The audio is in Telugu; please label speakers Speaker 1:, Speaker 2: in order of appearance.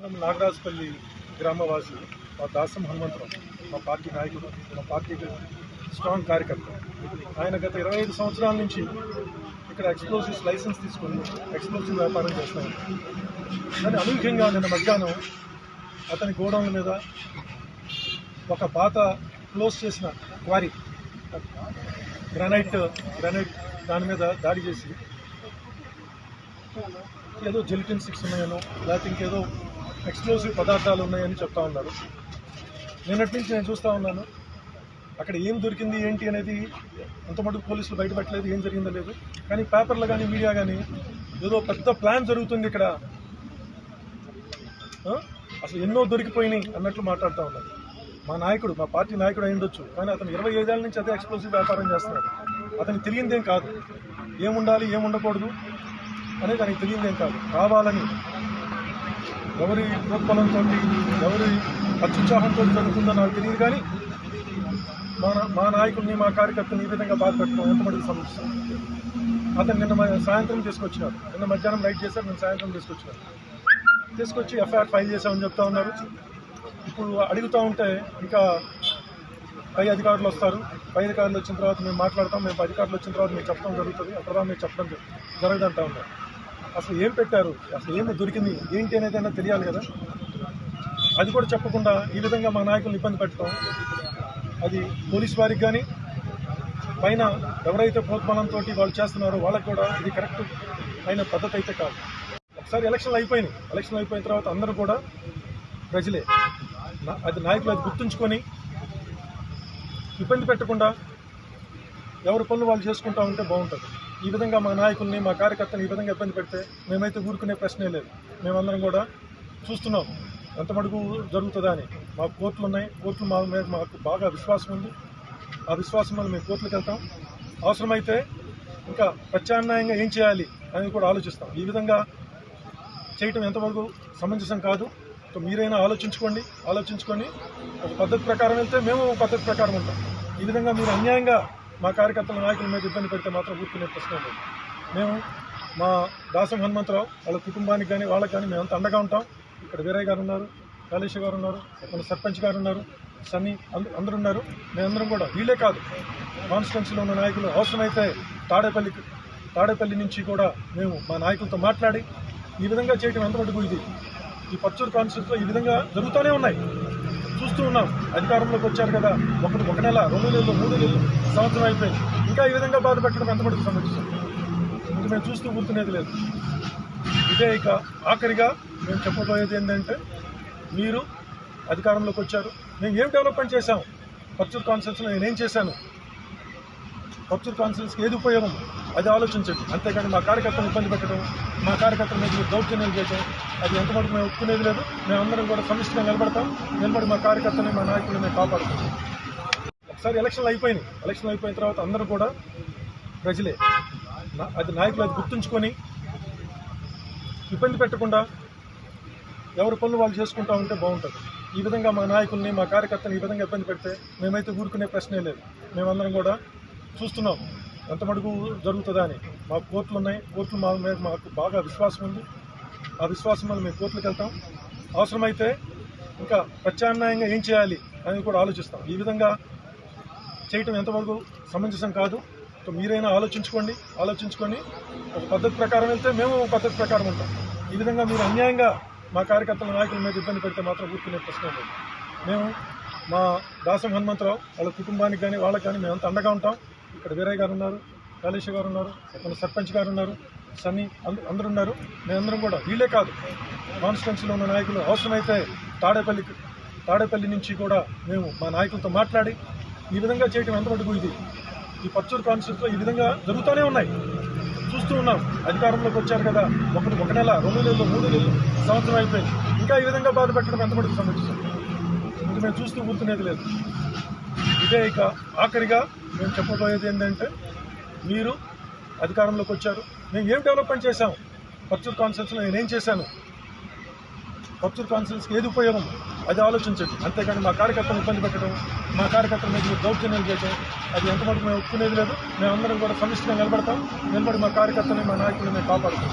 Speaker 1: మనం నాగరాజపల్లి గ్రామవాసి మా దాసం హనుమంతరావు మా పార్టీ నాయకుడు మా పార్టీకి స్ట్రాంగ్ కార్యకర్త. ఆయన గత ఇరవై ఐదు సంవత్సరాల నుంచి ఇక్కడ ఎక్స్ప్లోజివ్స్ లైసెన్స్ తీసుకొని ఎక్స్ప్లోజివ్ వ్యాపారం చేస్తాను కానీ అనూహ్యంగా నిన్న మధ్యాహ్నం అతని గోడౌన్ల మీద ఒక పాత క్లోజ్ చేసిన క్వారీ గ్రానైట్ గ్రానైట్ దాని మీద దాడి చేసి ఏదో జెలిటిన్ సిక్స్ ఉన్నాయనో లేకపోతే ఇంకేదో ఎక్స్ప్లోజివ్ పదార్థాలు ఉన్నాయని చెప్తా ఉన్నారు. నిన్నటి నుంచి నేను చూస్తూ ఉన్నాను. అక్కడ ఏం దొరికింది ఏంటి అనేది అంతమటుకు పోలీసులు బయటపెట్టలేదు ఏం జరిగిందో లేదు. కానీ పేపర్లు కానీ మీడియా కానీ ఏదో పెద్ద ప్లాన్ జరుగుతుంది ఇక్కడ. అసలు ఎన్నో దొరికిపోయినాయి అన్నట్లు మాట్లాడుతూ ఉన్నారు. మా నాయకుడు మా పార్టీ నాయకుడు అయిండొచ్చు కానీ అతను ఇరవై ఐదేళ్ళ నుంచి అదే ఎక్స్ప్లోజివ్ వ్యాపారం చేస్తున్నాడు. అతనికి తెలియందేం కాదు. ఏముండాలి ఏం ఉండకూడదు అనేది దానికి తెలియందేం కాదు. కావాలని ఎవరి ప్రోత్పలంతో ఎవరి అత్యుత్సాహంతో జరుగుతుందో నాకు తెలియదు కానీ మా నా- మా నాయకుడిని మా కార్యకర్తని ఈ విధంగా బాధ పెట్టడం ఎంతమంది సమస్య? అతను నిన్న మ- సాయంత్రం తీసుకొచ్చినారు. నిన్న మధ్యాహ్నం రైట్ చేశారు నేను సాయంత్రం తీసుకొచ్చినారు తీసుకొచ్చి ఎఫ్ఐఆర్ ఫైల్ చేశామని చెప్తా ఉన్నారు. ఇప్పుడు అడుగుతూ ఉంటే ఇంకా పై అధికారులు వస్తారు. పై అధికారులు వచ్చిన తర్వాత మేము మాట్లాడతాం. మేము అధికారులు వచ్చిన తర్వాత మేము చెప్పడం జరుగుతుంది. అక్కడ మేము చెప్పడం జ- జరగదంటా ఉన్నారు. అసలు ఏం పెట్టారు? అసలు ఏమి దొరికింది? ఏంటి అనేది అయినా తెలియాలి కదా. అది కూడా చెప్పకుండా ఈ విధంగా మా నాయకులను ఇబ్బంది పెట్టడం అది పోలీస్ వారికి కానీ పైన ఎవరైతే ప్రోత్బలంతో వాళ్ళు చేస్తున్నారో వాళ్ళకి కూడా ఇది కరెక్ట్ అయిన పద్ధతి అయితే కాదు. ఒకసారి ఎలక్షన్లు అయిపోయినాయి. ఎలక్షన్లు అయిపోయిన తర్వాత అందరూ కూడా ప్రజలే. అది నాయకులు అది గుర్తుంచుకొని ఇబ్బంది పెట్టకుండా ఎవరి పనులు వాళ్ళు చేసుకుంటా ఉంటే బాగుంటుంది. ఈ విధంగా మా నాయకుల్ని మా కార్యకర్తని ఈ విధంగా ఇబ్బంది పెడితే మేమైతే ఊరుకునే ప్రశ్నే లేదు. మేమందరం కూడా చూస్తున్నాం ఎంత మటుకు జరుగుతుందా అని. మాకు కోర్టులు ఉన్నాయి. కోర్టులు మా మీద మాకు బాగా విశ్వాసం ఉంది. ఆ విశ్వాసం వల్ల మేము కోర్టులకు వెళ్తాం. అవసరమైతే ఇంకా ప్రత్యామ్నాయంగా ఏం చేయాలి అని కూడా ఆలోచిస్తాం. ఈ విధంగా చేయటం ఎంతవరకు సమంజసం కాదు. మీరైనా ఆలోచించుకోండి. ఆలోచించుకొని ఒక పద్ధతి ప్రకారం వెళ్తే మేము పద్ధతి ప్రకారం ఉంటాం. ఈ విధంగా మీరు అన్యాయంగా మా కార్యకర్తల నాయకుల మీద ఇబ్బంది పెడితే మాత్రం ఊరుకునే ప్రశ్న లేదు మేము మా దాసం హనుమంతరావు వాళ్ళ కుటుంబానికి కానీ వాళ్ళకి కానీ మేమంతా అండగా ఉంటాం. ఇక్కడ వీరయ్య గారు ఉన్నారు కాళేశ గారు ఉన్నారు మన సర్పంచ్ గారు ఉన్నారు సన్నీ అందరూ అందరు ఉన్నారు. మేమందరం కూడా వీళ్ళే కాదు. కాన్స్టిట్యున్సీలో ఉన్న నాయకులు అవసరమైతే తాడేపల్లి తాడేపల్లి నుంచి కూడా మేము మా నాయకులతో మాట్లాడి ఈ విధంగా చేయడం ఎంతమటుకు ఇది? ఈ పచ్చూరు కాన్స్టిట్యూన్సీలో ఈ విధంగా జరుగుతూనే ఉన్నాయి. చూస్తూ ఉన్నాం. అధికారంలోకి వచ్చారు కదా. ఒకటి ఒక నెల రెండు నెలలు మూడు నెలలు సంవత్సరం అయిపోయింది. ఇంకా ఈ విధంగా బాధపెట్టడం ఎంతమందికి సమస్య ఇంక మేము చూస్తూ కూర్చునేది లేదు. ఇదే ఇక ఆఖరిగా మేము చెప్పబోయేది ఏంటంటే మీరు అధికారంలోకి వచ్చారు. మేము ఏం డెవలప్మెంట్ చేశాం? పర్చూర్ కాన్సల్స్లో నేనేం చేశాను? పర్చూర్ కాన్సల్స్కి ఏది ఉపయోగం? అది ఆలోచించండి. అంతేగాని మా కార్యకర్తను ఇబ్బంది పెట్టడం మా కార్యకర్తల మీద మీరు చేయడం అది ఎంతవరకు మేము ఒప్పుకునేది లేదు. మేమందరం కూడా సమిష్టిగా నిలబడతాం. నిలబడి మా కార్యకర్తని మా నాయకుడిని మేము కాపాడుతాం. ఒకసారి ఎలక్షన్లు అయిపోయినాయి. ఎలక్షన్లు అయిపోయిన తర్వాత అందరూ కూడా ప్రజలే. అది నాయకులు అది గుర్తుంచుకొని ఇబ్బంది పెట్టకుండా ఎవరి పనులు వాళ్ళు చేసుకుంటా ఉంటే బాగుంటుంది. ఈ విధంగా మా నాయకుల్ని మా కార్యకర్తని ఈ విధంగా ఇబ్బంది పెడితే మేమైతే ఊరుకునే ప్రశ్నే లేదు. మేమందరం కూడా చూస్తున్నాం. ఎంత మటుకు జరుగుతుందా అని. మాకు కోర్టులు ఉన్నాయి. కోర్టులు మా మీద మాకు బాగా విశ్వాసం ఉంది. ఆ విశ్వాసం వల్ల మేము కోర్టులకు వెళ్తాం. అవసరమైతే ఇంకా ప్రత్యామ్నాయంగా ఏం చేయాలి అని కూడా ఆలోచిస్తాం. ఈ విధంగా చేయటం ఎంతవరకు సమంజసం కాదు. మీరైనా ఆలోచించుకోండి. ఆలోచించుకొని ఒక పద్ధతి ప్రకారం వెళ్తే మేము ఒక పద్ధతి ప్రకారం ఉంటాం. ఈ విధంగా మీరు అన్యాయంగా మా కార్యకర్తల నాయకుల మీద ఇబ్బంది పెడితే మాత్రం ఊరుకునే ప్రశ్న లేదు. మేము మా దాసం హనుమంతరావు వాళ్ళ కుటుంబానికి కానీ వాళ్ళకి కానీ మేమంతా అండగా ఉంటాం. ఇక్కడ వీరయ్య గారు ఉన్నారు కాళేశ్వర గారు ఉన్నారు మన సర్పంచ్ గారు ఉన్నారు సన్నీ అందరూ అందరూ ఉన్నారు. మేమందరం కూడా వీళ్ళే కాదు. కాన్స్టిట్యున్సీలో ఉన్న నాయకులు అవసరమైతే తాడేపల్లి తాడేపల్లి నుంచి కూడా మేము మా నాయకులతో మాట్లాడి ఈ విధంగా చేయటం ఎంతమటుకు ఇది? ఈ పచ్చూరు కాన్స్టిట్యూన్సీలో ఈ విధంగా జరుగుతూనే ఉన్నాయి. చూస్తూ ఉన్నాం. అధికారంలోకి వచ్చారు కదా ఒకటి ఒక నెల రెండు నెలలు మూడు నెలలు సంవత్సరం అయిపోయింది. ఇంకా ఈ విధంగా బాధపెట్టడం ఎంతమటుకు సమస్య ఇంకా మేము చూస్తూ కూర్చునేది లేదు. ఇదే ఇక ఆఖరిగా మేము చెప్పబోయేది ఏంటంటే మీరు అధికారంలోకి వచ్చారు. మేము ఏం డెవలప్మెంట్ చేశాం? పర్చూర్ కాన్స్టిట్యూన్సీలో నేనేం చేశాను? పర్చూర్ కాన్స్టిట్యూన్సీకి ఏది ఉపయోగం? అది ఆలోచించండి. అంతేకాని మా కార్యకర్తలు ఇబ్బంది పెట్టడం మా కార్యకర్తల మీద దౌర్జన్యం దౌర్జన్యాలు చేయడం అది ఎంతవరకు మేము ఒప్పుకునేది లేదు. మేమందరం కూడా సమిష్టిగా నిలబడతాం. నిలబడి మా కార్యకర్తని మా నాయకులని మేము కాపాడుతాం